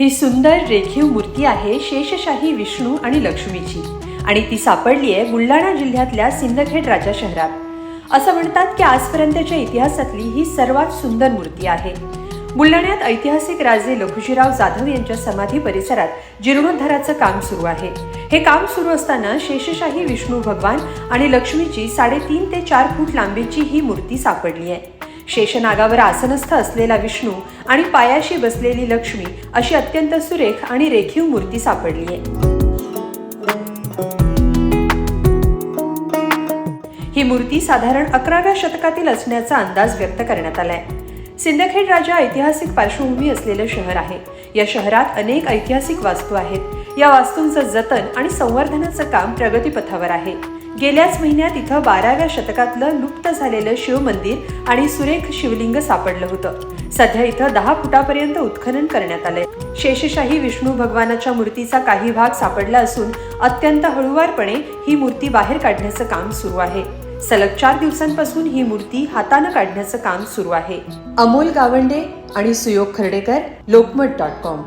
ही सुंदर रेखीव मूर्ती आहे शेषशाही विष्णू आणि लक्ष्मीची. आणि ती सापडली आहे बुलढाणा जिल्ह्यातल्या सिंदखेड राजा शहरात. असं म्हणतात की आजपर्यंतच्या इतिहासातली ही सर्वात सुंदर मूर्ती आहे. बुलढाण्यात ऐतिहासिक राजे लघुजीराव जाधव यांच्या समाधी परिसरात जीर्णोद्धाराचं काम सुरू आहे. हे काम सुरू असताना शेषशाही विष्णू भगवान आणि लक्ष्मीची साडेतीन ते चार फूट लांबीची ही मूर्ती सापडली आहे. शेषनागावर आसनस्थ असलेला विष्णू आणि पायाशी बसलेली लक्ष्मी अशी अत्यंत सुरेख आणि रेखीव मूर्ती सापडली आहे. ही मूर्ती साधारण अकराव्या शतकातील असण्याचा अंदाज व्यक्त करण्यात आलाय. सिंदखेड राजा ऐतिहासिक पार्श्वभूमी असलेलं शहर आहे. या शहरात अनेक ऐतिहासिक वास्तू आहेत. या वास्तूंचं जतन आणि संवर्धनाचं काम प्रगतीपथावर आहे. गेल्याच महिन्यात इथं बाराव्या शतकातलं लुप्त झालेलं शिवमंदिर आणि सुरेख शिवलिंग सापडलं होतं. सध्या इथं दहा फुटापर्यंत उत्खनन करण्यात आलंय. शेषशाही विष्णू भगवानाच्या मूर्तीचा काही भाग सापडला असून अत्यंत हळुवारपणे ही मूर्ती बाहेर काढण्याचं काम सुरू आहे. सलग चार दिवसांपासून ही मूर्ती हातानं काढण्याचं काम सुरू आहे. अमोल गावंडे आणि सुयोग खर्डेकर लोकमत डॉट कॉम.